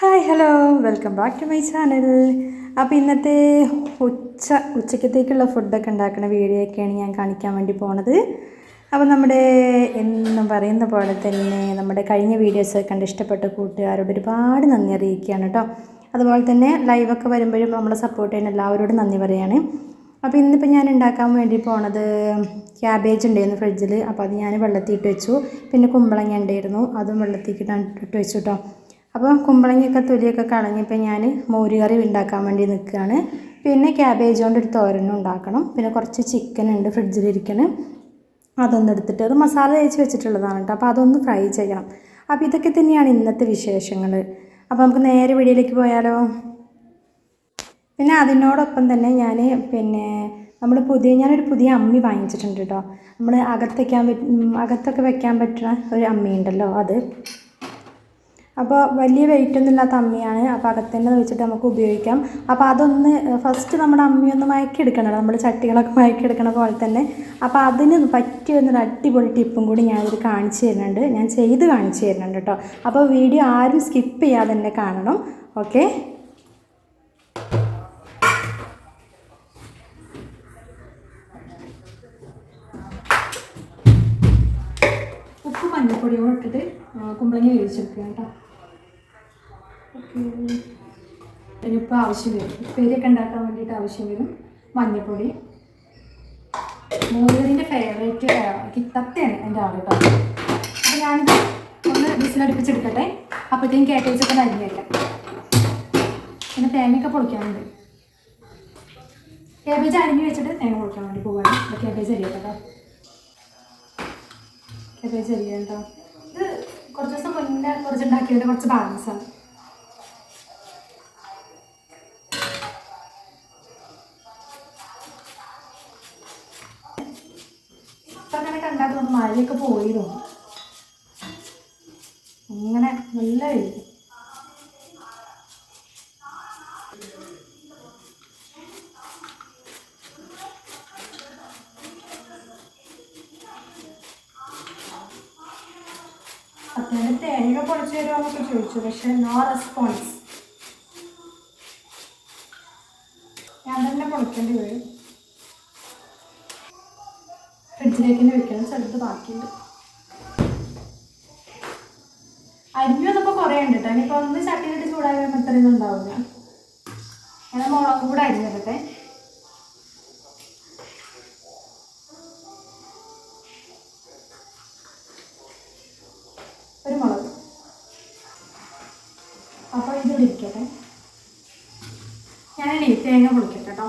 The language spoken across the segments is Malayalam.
Hi hello welcome back to my channel അപ്പോൾ ഇന്നത്തെ ഉച്ച ഉച്ചക്കത്തേക്കുള്ള ഫുഡൊക്കെ ഉണ്ടാക്കുന്ന വീഡിയോ ഒക്കെയാണ് ഞാൻ കാണിക്കാൻ വേണ്ടി പോണത്. അപ്പോൾ നമ്മുടെ എന്നും പറയുന്ന പോലെ തന്നെ നമ്മുടെ കഴിഞ്ഞ വീഡിയോസ് കണ്ട് ഇഷ്ടപ്പെട്ട കൂട്ടുകാരോട് ഒരുപാട് നന്ദി അറിയിക്കുകയാണ് കേട്ടോ. അതുപോലെ തന്നെ ലൈവൊക്കെ വരുമ്പോഴും നമ്മളെ സപ്പോർട്ട് ചെയ്യുന്ന എല്ലാവരോടും നന്ദി പറയാണ്. അപ്പോൾ ഇന്നിപ്പോൾ ഞാൻ ഉണ്ടാക്കാൻ വേണ്ടി പോണത് ക്യാബേജ് ഉണ്ടായിരുന്നു ഫ്രിഡ്ജിൽ അപ്പോൾ അത് ഞാൻ വെള്ളത്തിൽ ഇട്ട് വെച്ചു. പിന്നെ കുമ്പളങ്ങ ഉണ്ടായിരുന്നു. അതും വെള്ളത്തിൽ ഇട്ട് വെച്ചു കേട്ടോ. അപ്പോൾ കുമ്പളങ്ങയൊക്കെ തൊലിയൊക്കെ കളഞ്ഞപ്പോൾ ഞാൻ മോരുകറി ഉണ്ടാക്കാൻ വേണ്ടി നിൽക്കുകയാണ് പിന്നെ ക്യാബേജ് കൊണ്ട് ഒരു തോരനും ഉണ്ടാക്കണം. പിന്നെ കുറച്ച് ചിക്കൻ ഉണ്ട് ഫ്രിഡ്ജിലിരിക്കണം അതൊന്ന് എടുത്തിട്ട് അത് മസാല തേച്ച് വെച്ചിട്ടുള്ളതാണ് കേട്ടോ. അപ്പോൾ അതൊന്ന് ഫ്രൈ ചെയ്യണം. അപ്പോൾ ഇതൊക്കെ തന്നെയാണ് ഇന്നത്തെ വിശേഷങ്ങൾ അപ്പോൾ നമുക്ക് നേരെ വീഡിയോയിലേക്ക് പോയാലോ? പിന്നെ അതിനോടൊപ്പം തന്നെ ഞാൻ പിന്നെ നമ്മൾ പുതിയ ഞാനൊരു പുതിയ അമ്മി വാങ്ങിച്ചിട്ടുണ്ട് കേട്ടോ. നമ്മൾ അകത്തേക്കാൻ അകത്തൊക്കെ വെക്കാൻ പറ്റുന്ന ഒരു അമ്മി ഉണ്ടല്ലോ അത്. അപ്പോൾ വലിയ വെയിറ്റ് ഒന്നും ഇല്ലാത്ത അമ്മിയാണ്. അപ്പോൾ അകത്തന്നെ വെച്ചിട്ട് നമുക്ക് ഉപയോഗിക്കാം. അപ്പോൾ അതൊന്ന് ഫസ്റ്റ് നമ്മുടെ അമ്മിയൊന്ന് മയക്കിയെടുക്കണം നമ്മൾ ചട്ടികളൊക്കെ മയക്കിയെടുക്കണ പോലെ തന്നെ. അപ്പോൾ അതിന് പറ്റിയ ഒരു അടിപൊളി ടിപ്പും കൂടി ഞാനിത് കാണിച്ചു തരുന്നുണ്ട്. ഞാൻ ചെയ്ത് കാണിച്ചു തരുന്നുണ്ട് കേട്ടോ. അപ്പോൾ വീഡിയോ ആരും സ്കിപ്പ് ചെയ്യാതെ തന്നെ കാണണം. ഓക്കെ ഉപ്പ് മഞ്ഞൾപ്പൊടിയോട് ഇട്ടിട്ട് കുമ്പളങ്ങ വേവിച്ചെടുക്കുക കേട്ടോ. ഉപ്പ് ആവശ്യം വരും. ഉപ്പേരിയൊക്കെ ഉണ്ടാക്കാൻ വേണ്ടിയിട്ട് ആവശ്യം വരും. മഞ്ഞൾപ്പൊടി മോരുകറിന്റെ ഫേവറേറ്റ് കിത്തത്തയാണ് എന്റെ ആൾ കേട്ടോ അപ്പോൾ ഞാനിത് ഒന്ന് ബിസിലടുപ്പിച്ചെടുക്കട്ടെ അപ്പോഴത്തേക്കും കേട്ടേച്ചൊക്കെ വയ്ക്കാം പിന്നെ തേങ്ങയൊക്കെ പൊളിക്കാനുണ്ട്. കേബേജ് അരിഞ്ഞ് വെച്ചിട്ട് തേങ്ങ പൊളിക്കാൻ വേണ്ടി പോവാണ്. കേബേജ് അരിയട്ടോ കേബേജ് അരിയാട്ടോ ഇത് കുറച്ച് ദിവസം മുന്നേ കുറച്ച് ഉണ്ടാക്കിയതിന്റെ കുറച്ച് ബാലൻസാണ്. മഴയൊക്കെ പോയി തോന്നും അങ്ങനെ നല്ല വെയിൽ അത്യാവശ്യം തേങ്ങ പൊളിച്ചു തരുമോ എന്നൊക്കെ ചോദിച്ചു. പക്ഷെ നോ റെസ്പോൺസ് ഞാൻ തന്നെ പൊളിക്കേണ്ടി വരും. ഫ്രിഡ്ജിലേക്ക് തന്നെ വെക്കണം ചെറുത് ബാക്കിയുണ്ട്. അരിഞ്ഞു വന്നപ്പോൾ കുറേ ഉണ്ട് കേട്ടോ ഇനിയിപ്പോൾ ഒന്ന് ചട്ടിയിലിട്ട് ചൂടായി വരുമ്പോൾ ഇത്രയൊന്നും ഉണ്ടാവില്ല ഞാൻ മുളകും കൂടെ അരിഞ്ഞിട്ടെ ഒരു മുളക്. അപ്പോൾ ഇത് ഇരിക്കട്ടെ ഞാനേ തേങ്ങ പൊളിക്കട്ടെ കേട്ടോ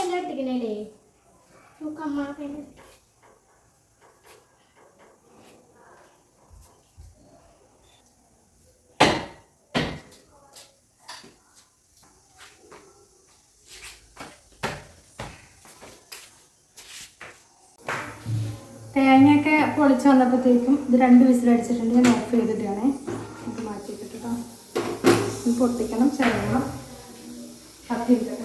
അമ്മ ഇട്ടിക്കണേ നമുക്ക് അമ്മ പൊളിച്ച് വന്നപ്പോഴത്തേക്കും ഇത് രണ്ട് വിസിലടിച്ചിട്ടുണ്ട് ഞാൻ ഓഫ് ചെയ്തിട്ടാണ്. ഇത് മാറ്റിയിട്ട് കേട്ടോ പൊട്ടിക്കണം ചെറിയണം. കത്തിരിക്കണം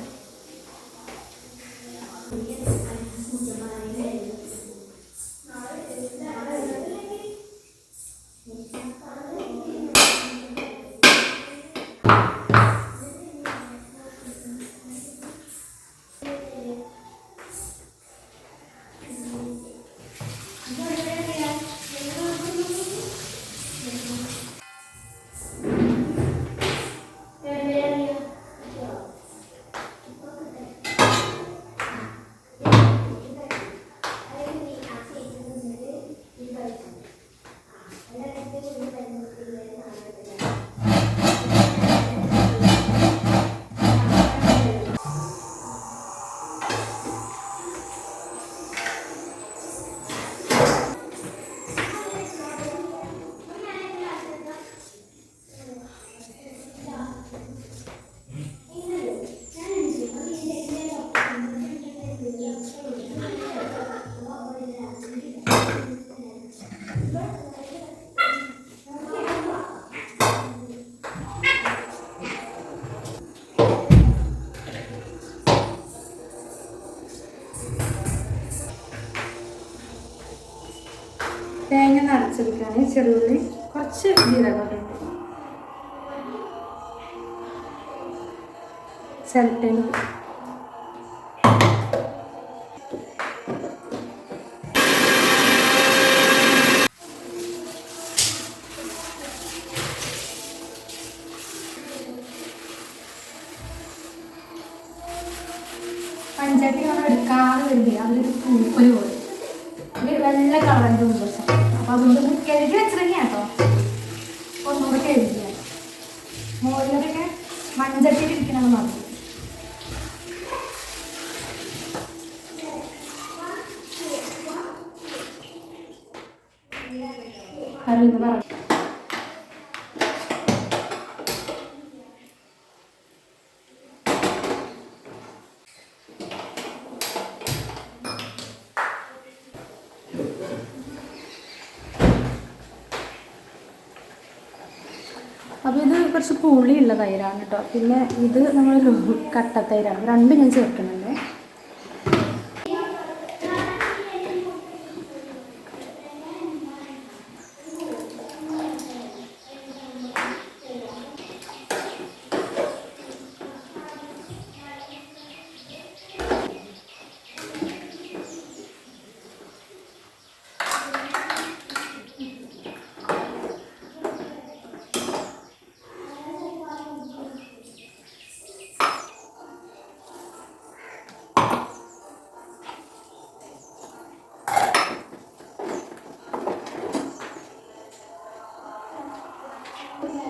നിറച്ചെടുക്കുകയാണ് ചെറുതുള്ളി കുറച്ച് ജീരകം ഇട്ട് പഞ്ചായത്തിൽ നമ്മൾ എടുക്കാതെ വരുന്നില്ല അതിലൊരു ഒരു കുറച്ച് പുളിയുള്ള തൈരാണ് കേട്ടോ. പിന്നെ ഇത് നമ്മൾ കട്ട തൈരാണ്. രണ്ടും ഞാൻ ചേർക്കുന്നുണ്ട്.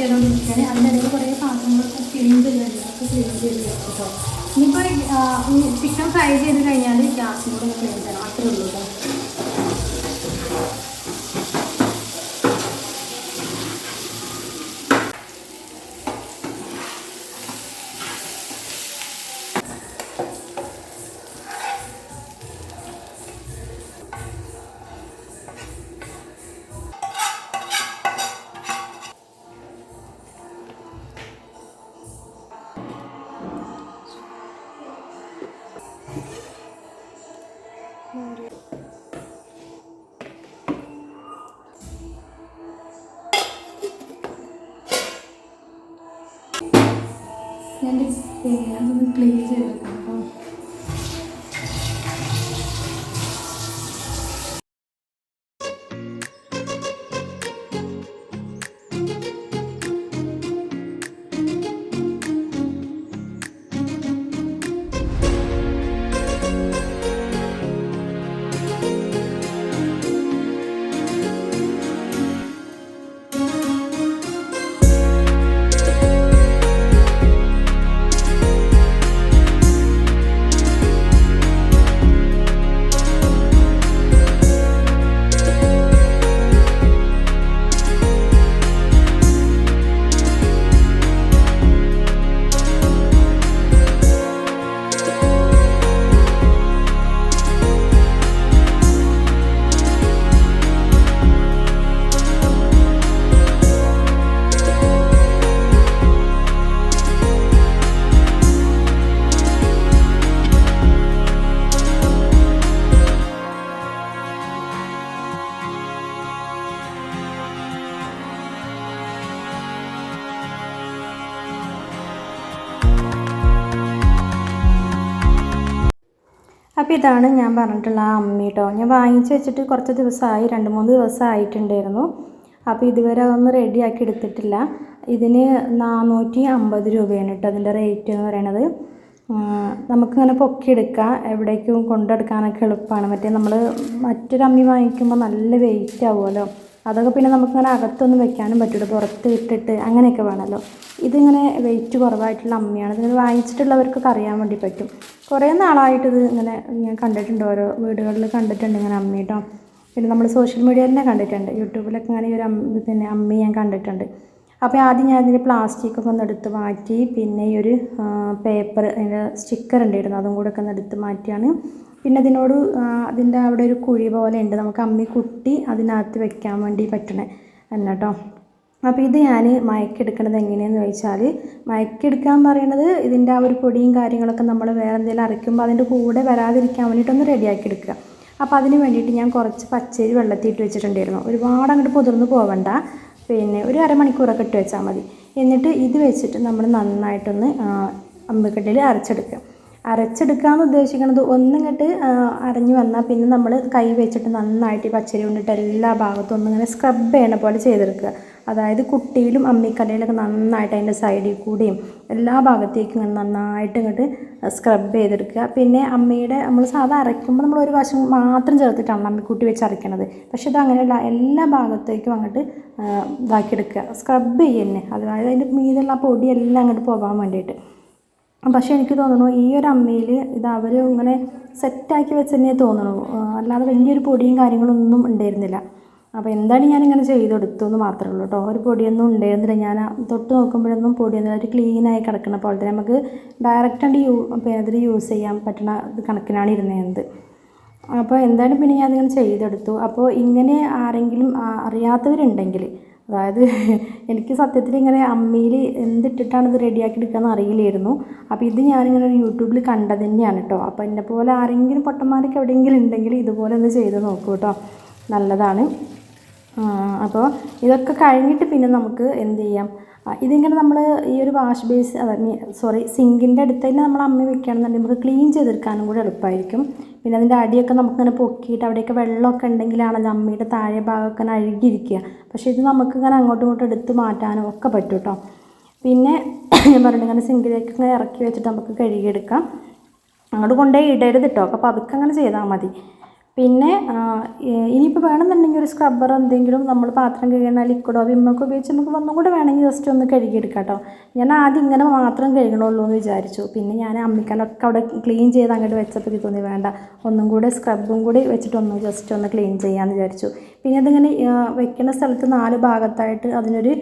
ചെയ്തുകൊണ്ടിരിക്കുകയാണ് അതിനിടയിൽ കുറേ പാത്രങ്ങൾ ക്ലീൻ ചെയ്യാനുണ്ട് ഒക്കെ ക്ലീൻ ചെയ്ത് കേട്ടോ. ഇനിയിപ്പോൾ ചിക്കൻ ഫ്രൈ ചെയ്ത് കഴിഞ്ഞാൽ ഗ്യാസും കൂടെ ക്ലീൻ ചെയ്യണം. അത്രേ ഉള്ളൂ കേട്ടോ. ഞാൻ അതൊന്ന് ക്ലീൻ ചെയ്തെടുക്കാം അപ്പോൾ ഇതാണ് ഞാൻ പറഞ്ഞിട്ടുള്ള ആ അമ്മി കേട്ടോ ഞാൻ വാങ്ങിച്ച് വെച്ചിട്ട് കുറച്ച് ദിവസമായി രണ്ട് മൂന്ന് ദിവസം ആയിട്ടുണ്ടായിരുന്നു അപ്പോൾ ഇതുവരെ അതൊന്നും റെഡിയാക്കി എടുത്തിട്ടില്ല. ഇതിന് നാനൂറ്റി അമ്പത് രൂപയാണ് കേട്ടോ അതിന്റെ റേറ്റ് എന്ന് പറയണത്. നമുക്കിങ്ങനെ പൊക്കിയെടുക്കാം. എവിടേക്കും കൊണ്ടെടുക്കാനൊക്കെ എളുപ്പമാണ്. മറ്റേ നമ്മൾ മറ്റൊരു അമ്മി വാങ്ങിക്കുമ്പോൾ നല്ല വെയിറ്റ് ആവുമല്ലോ. അതൊക്കെ പിന്നെ നമുക്കിങ്ങനെ അകത്തൊന്നും വെക്കാനും പറ്റില്ല പുറത്ത് ഇട്ടിട്ട് അങ്ങനെയൊക്കെ വേണമല്ലോ. ഇതിങ്ങനെ വെയിറ്റ് കുറവായിട്ടുള്ള അമ്മയാണ്. ഇതിങ്ങനെ വാങ്ങിച്ചിട്ടുള്ളവർക്കൊക്കെ അറിയാൻ വേണ്ടി പറ്റും. കുറേ നാളായിട്ട് ഇത് ഇങ്ങനെ ഞാൻ കണ്ടിട്ടുണ്ട്. ഓരോ വീടുകളിൽ കണ്ടിട്ടുണ്ട് ഇങ്ങനെ അമ്മയിട്ടോ പിന്നെ നമ്മൾ സോഷ്യൽ മീഡിയയിൽ തന്നെ കണ്ടിട്ടുണ്ട്. യൂട്യൂബിലൊക്കെ ഇങ്ങനെ ഈ ഒരു പിന്നെ അമ്മി ഞാൻ കണ്ടിട്ടുണ്ട്. അപ്പോൾ ആദ്യം ഞാൻ ഇതിന്റെ പ്ലാസ്റ്റിക്കൊക്കെ ഒന്ന് എടുത്ത് മാറ്റി പിന്നെ ഈ ഒരു പേപ്പർ അതിന്റെ സ്റ്റിക്കർ ഉണ്ടായിരുന്നു അതും കൂടെ ഒക്കെ ഒന്ന് എടുത്ത് മാറ്റിയാണ്. പിന്നെ അതിനോട് അതിന്റെ അവിടെ ഒരു കുഴി പോലെ ഉണ്ട് നമുക്ക് അമ്മി കുട്ടി അതിനകത്ത് വെക്കാൻ വേണ്ടി പറ്റണേ തന്നെ കേട്ടോ അപ്പോൾ ഇത് ഞാൻ മയക്കെടുക്കണത് എങ്ങനെയെന്ന് ചോദിച്ചാൽ മയക്കെടുക്കാൻ പറയണത് ഇതിന്റെ ആ ഒരു പൊടിയും കാര്യങ്ങളൊക്കെ നമ്മൾ വേറെ എന്തെങ്കിലും അരയ്ക്കുമ്പോൾ അതിന്റെ കൂടെ വരാതിരിക്കാൻ വേണ്ടിയിട്ടൊന്ന് റെഡിയാക്കി എടുക്കുക. അപ്പോൾ അതിന് വേണ്ടിയിട്ട് ഞാൻ കുറച്ച് പച്ചരി വെള്ളത്തിയിട്ട് വെച്ചിട്ടുണ്ടായിരുന്നു. ഒരുപാട് അങ്ങോട്ട് പുതിർന്ന് പോവണ്ട. പിന്നെ ഒരു അരമണിക്കൂറൊക്കെ ഇട്ട് വെച്ചാൽ മതി. എന്നിട്ട് ഇത് വെച്ചിട്ട് നമ്മൾ നന്നായിട്ടൊന്ന് അമ്മിക്കട്ടിൽ അരച്ചെടുക്കുക. അരച്ചെടുക്കാമെന്ന് ഉദ്ദേശിക്കുന്നത് ഒന്നിങ്ങോട്ട് അരഞ്ഞു വന്നാൽ പിന്നെ നമ്മൾ കൈ വെച്ചിട്ട് നന്നായിട്ട് ഈ പച്ചരി കൊണ്ടിട്ട് എല്ലാ ഭാഗത്തും ഒന്നിങ്ങനെ സ്ക്രബ് ചെയ്യണ പോലെ ചെയ്തെടുക്കുക. അതായത് കുട്ടിയിലും അമ്മിക്കല്ലിലൊക്കെ നന്നായിട്ട് അതിന്റെ സൈഡിൽ കൂടിയും എല്ലാ ഭാഗത്തേക്കും ഇങ്ങനെ നന്നായിട്ട് ഇങ്ങോട്ട് സ്ക്രബ് ചെയ്തെടുക്കുക. പിന്നെ അമ്മയുടെ നമ്മൾ സാധാ അരയ്ക്കുമ്പോൾ നമ്മൾ ഒരു വശം മാത്രം ചേർത്തിട്ടാണ് അമ്മിക്കുട്ടി വെച്ച് അരയ്ക്കണത്. പക്ഷേ ഇത് അങ്ങനെയല്ല എല്ലാ ഭാഗത്തേക്കും അങ്ങോട്ട് ഇതാക്കിയെടുക്കുക. സ്ക്രബ് ചെയ്യുന്നേ അതായത് അതിന്റെ മീതുള്ള പൊടിയെല്ലാം അങ്ങോട്ട് പോകാൻ വേണ്ടിയിട്ട്. പക്ഷേ എനിക്ക് തോന്നുന്നു ഈ ഒരു അമ്മയിൽ ഇത് അവർ ഇങ്ങനെ സെറ്റാക്കി വെച്ചെന്നേ തോന്നുന്നു ആ, അല്ലാതെ വലിയൊരു പൊടിയും കാര്യങ്ങളൊന്നും ഉണ്ടായിരുന്നില്ല. അപ്പോൾ എന്താണ് ഞാനിങ്ങനെ ചെയ്തെടുത്തു എന്ന് മാത്രമേ ഉള്ളൂ കേട്ടോ. ഒരു പൊടിയൊന്നും ഉണ്ടായിരുന്നില്ല. ഞാൻ തൊട്ട് നോക്കുമ്പോഴൊന്നും പൊടിയൊന്നും ഒരു ക്ലീനായി കിടക്കുന്ന പോലെ തന്നെ നമുക്ക് ഡയറക്റ്റ് ആയിട്ട് യൂ അതിൽ യൂസ് ചെയ്യാൻ പറ്റുന്ന കണക്കിനാണ് ഇരുന്നത്. അപ്പോൾ എന്തായാലും പിന്നെ ഞാൻ ഇങ്ങനെ ചെയ്തെടുത്തു. അപ്പോൾ ഇങ്ങനെ ആരെങ്കിലും അറിയാത്തവരുണ്ടെങ്കിൽ അതായത് എനിക്ക് സത്യത്തിൽ ഇങ്ങനെ അമ്മിയിൽ എന്തിട്ടിട്ടാണ് ഇത് റെഡിയാക്കി എടുക്കാന്ന് അറിയില്ലായിരുന്നു. അപ്പോൾ ഇത് ഞാനിങ്ങനെ യൂട്യൂബിൽ കണ്ടത് തന്നെയാണ് കേട്ടോ. അപ്പോൾ എന്നെ പോലെ ആരെങ്കിലും പൊട്ടന്മാരൊക്കെ എവിടെയെങ്കിലും ഉണ്ടെങ്കിൽ ഇതുപോലെ ഒന്ന് ചെയ്ത് നോക്കൂ കേട്ടോ. നല്ലതാണ്. അപ്പോൾ ഇതൊക്കെ കഴിഞ്ഞിട്ട് പിന്നെ നമുക്ക് എന്ത് ചെയ്യാം? ഇതിങ്ങനെ നമ്മൾ ഈ ഒരു വാഷ് ബേസ് അതെ സോറി സിങ്കിന്റെ അടുത്ത് തന്നെ നമ്മൾ അമ്മി വെക്കുകയാണെന്നുണ്ടെങ്കിൽ നമുക്ക് ക്ലീൻ ചെയ്തെടുക്കാനും കൂടി എളുപ്പമായിരിക്കും. പിന്നെ അതിന്റെ അടിയൊക്കെ നമുക്കിങ്ങനെ പൊക്കിയിട്ട് അവിടെയൊക്കെ വെള്ളമൊക്കെ ഉണ്ടെങ്കിലാണല്ലോ അമ്മിയുടെ താഴെ ഭാഗമൊക്കെ അഴുകിയിരിക്കുക. പക്ഷേ ഇത് നമുക്കിങ്ങനെ അങ്ങോട്ടും ഇങ്ങോട്ടും എടുത്ത് മാറ്റാനും ഒക്കെ പറ്റും കേട്ടോ. പിന്നെ ഞാൻ പറഞ്ഞിങ്ങനെ സിങ്കിലേക്ക് ഇങ്ങനെ ഇറക്കി വെച്ചിട്ട് നമുക്ക് കഴുകിയെടുക്കാം. അങ്ങോട്ട് കൊണ്ടുപോയി ഇടരുത് കേട്ടോ. അപ്പോൾ അതൊക്കെ അങ്ങനെ ചെയ്താൽ മതി. പിന്നെ ഇനിയിപ്പോൾ വേണമെന്നുണ്ടെങ്കിൽ ഒരു സ്ക്രബ്ബർ എന്തെങ്കിലും നമ്മൾ പാത്രം കഴുകണ ലിക്വിഡോ വിമ്മൊക്കെ ഉപയോഗിച്ച് നമുക്ക് ഒന്നും കൂടെ വേണമെങ്കിൽ ജസ്റ്റ് ഒന്ന് കഴുകിയെടുക്കാം കേട്ടോ ഞാൻ ആദ്യം ഇങ്ങനെ മാത്രം കഴുകണുള്ളൂ എന്ന് വിചാരിച്ചു. പിന്നെ ഞാൻ അമ്മിക്കലൊക്കെ അവിടെ ക്ലീൻ ചെയ്ത് അങ്ങോട്ട് വെച്ചപ്പോൾ എനിക്ക് തോന്നി വേണ്ട ഒന്നും കൂടെ സ്ക്രബും കൂടി വെച്ചിട്ടൊന്ന് ജസ്റ്റ് ഒന്ന് ക്ലീൻ ചെയ്യാമെന്ന് വിചാരിച്ചു. പിന്നെ അതിങ്ങനെ വെക്കുന്ന സ്ഥലത്ത് നാല് ഭാഗത്തായിട്ട് അതിനൊരു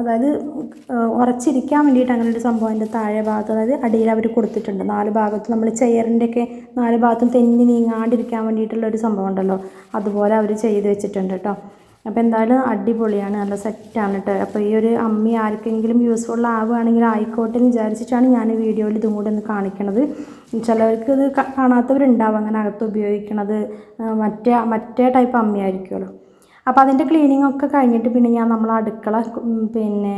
അതായത് ഉറച്ചിരിക്കാൻ വേണ്ടിയിട്ട് അങ്ങനെ ഒരു സംഭവം അതിന്റെ താഴെ ഭാഗത്ത് അതായത് അടിയിൽ അവർ കൊടുത്തിട്ടുണ്ട്. നാല് ഭാഗത്ത് നമ്മൾ ചെയറിന്റെയൊക്കെ നാല് ഭാഗത്തും തെന്നി നീങ്ങാണ്ടിരിക്കാൻ വേണ്ടിയിട്ടുള്ള ഒരു സംഭവം ഉണ്ടല്ലോ. അതുപോലെ അവർ ചെയ്ത് വെച്ചിട്ടുണ്ട് കേട്ടോ. അപ്പോൾ എന്തായാലും അടിപൊളിയാണ് നല്ല സെറ്റാണ് കേട്ടോ അപ്പോൾ ഈ ഒരു അമ്മി ആർക്കെങ്കിലും യൂസ്ഫുൾ ആവുകയാണെങ്കിൽ ആയിക്കോട്ടെ എന്ന് വിചാരിച്ചിട്ടാണ് ഞാൻ ഈ വീഡിയോയിൽ ഇതും കൂടെ ഒന്ന് കാണിക്കണത്. ചിലവർക്ക് ഇത് കാണാത്തവരുണ്ടാവും അങ്ങനെ അകത്ത് ഉപയോഗിക്കണത്. മറ്റേ മറ്റേ ടൈപ്പ് അമ്മയായിരിക്കുമല്ലോ അപ്പോൾ അതിന്റെ ക്ലീനിങ് ഒക്കെ കഴിഞ്ഞിട്ട് പിന്നെ ഞാൻ നമ്മൾ അടുക്കള പിന്നെ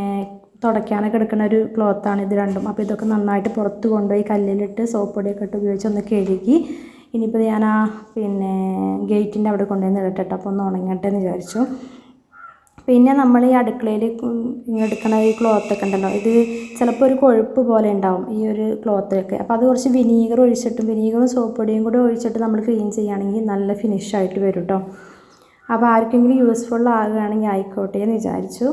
തുടയ്ക്കാനൊക്കെ എടുക്കുന്ന ഒരു ക്ലോത്താണ് ഇത് രണ്ടും. അപ്പോൾ ഇതൊക്കെ നന്നായിട്ട് പുറത്ത് കൊണ്ടുപോയി കല്ലിലിട്ട് സോപ്പ് പൊടിയൊക്കെ ഇട്ട് ഉപയോഗിച്ച് ഒന്ന് കഴുകി ഇനിയിപ്പോൾ ഞാൻ ആ പിന്നെ ഗേറ്റിന്റെ അവിടെ കൊണ്ടുവന്ന് ഇടട്ടെ അപ്പോൾ ഒന്ന് ഉണങ്ങട്ടെ എന്ന് വിചാരിച്ചു. പിന്നെ നമ്മൾ ഈ അടുക്കളയിൽ എടുക്കണ ഈ ക്ലോത്തൊക്കെ ഉണ്ടല്ലോ ഇത് ചിലപ്പോൾ ഒരു കൊഴുപ്പ് പോലെ ഉണ്ടാവും ഈ ഒരു ക്ലോത്തിലൊക്കെ അപ്പോൾ അത് കുറച്ച് വിനീഗർ ഒഴിച്ചിട്ടും വിനീഗറും സോപ്പ് പൊടിയും കൂടി ഒഴിച്ചിട്ട് നമ്മൾ ക്ലീൻ ചെയ്യുകയാണെങ്കിൽ നല്ല ഫിനിഷായിട്ട് വരും കേട്ടോ അപ്പോൾ ആർക്കെങ്കിലും യൂസ്ഫുൾ ആകുകയാണെങ്കിൽ ആയിക്കോട്ടെ എന്ന് വിചാരിച്ചു.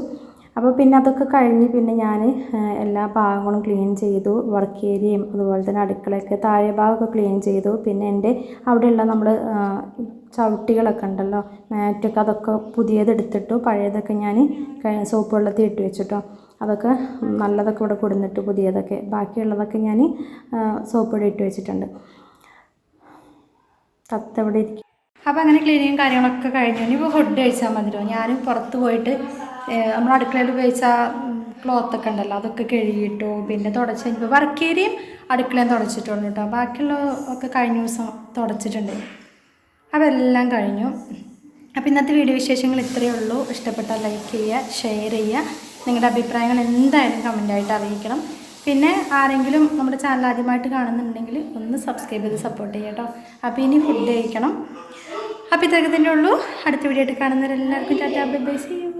അപ്പോൾ പിന്നെ അതൊക്കെ കഴിഞ്ഞ് പിന്നെ ഞാൻ എല്ലാ ഭാഗങ്ങളും ക്ലീൻ ചെയ്തു. വർക്ക് ഏരിയയും അതുപോലെ തന്നെ അടുക്കളയൊക്കെ താഴെ ഭാഗമൊക്കെ ക്ലീൻ ചെയ്തു. പിന്നെ എന്റെ അവിടെയുള്ള നമ്മൾ ചവിട്ടികളൊക്കെ ഉണ്ടല്ലോ മാറ്റൊക്കെ അതൊക്കെ പുതിയതെടുത്തിട്ടു പഴയതൊക്കെ ഞാൻ സോപ്പ് വെള്ളത്തിൽ ഇട്ട് വെച്ചിട്ടോ. അതൊക്കെ നല്ലതൊക്കെ ഇവിടെ കൊടുന്നിട്ട് പുതിയതൊക്കെ. ബാക്കിയുള്ളതൊക്കെ ഞാൻ സോപ്പ് ഇട്ട് വെച്ചിട്ടുണ്ട്. കത്ത് ഇരിക്കും അപ്പോൾ അങ്ങനെ ക്ലീനിങ്ങും കാര്യങ്ങളൊക്കെ കഴിഞ്ഞു. ഇനിയിപ്പോൾ ഫുഡ് കഴിച്ചാൽ മതിയോ ഞാനും പുറത്ത് പോയിട്ട് നമ്മൾ അടുക്കളയിൽ ഉപയോഗിച്ച ക്ലോത്തൊക്കെ ഉണ്ടല്ലോ അതൊക്കെ കഴുകിയിട്ടു പിന്നെ തുടച്ച് കഴിഞ്ഞപ്പോൾ വർക്ക് ഏരിയയും അടുക്കളയും തുടച്ചിട്ടുള്ളൂ കേട്ടോ ബാക്കിയുള്ള ഒക്കെ കഴിഞ്ഞ ദിവസം തുടച്ചിട്ടുണ്ട്. അതെല്ലാം കഴിഞ്ഞു. അപ്പോൾ ഇന്നത്തെ വീഡിയോ വിശേഷങ്ങൾ ഇത്രയേ ഉള്ളൂ. ഇഷ്ടപ്പെട്ടാൽ ലൈക്ക് ചെയ്യുക ഷെയർ ചെയ്യുക. നിങ്ങളുടെ അഭിപ്രായങ്ങൾ എന്തായാലും കമന്റായിട്ട് അറിയിക്കണം. പിന്നെ ആരെങ്കിലും നമ്മുടെ ചാനൽ ആദ്യമായിട്ട് കാണുന്നുണ്ടെങ്കിൽ ഒന്ന് സബ്സ്ക്രൈബ് ചെയ്ത് സപ്പോർട്ട് ചെയ്യാം കേട്ടോ അപ്പോൾ ഇനി ഫുഡ് കഴിക്കണം. അപ്പോൾ ഇതൊക്കെ തന്നെ ഉള്ളൂ. അടുത്ത വീഡിയോ ആയിട്ട് കാണുന്നവരെല്ലാവർക്കും tata bye bye see you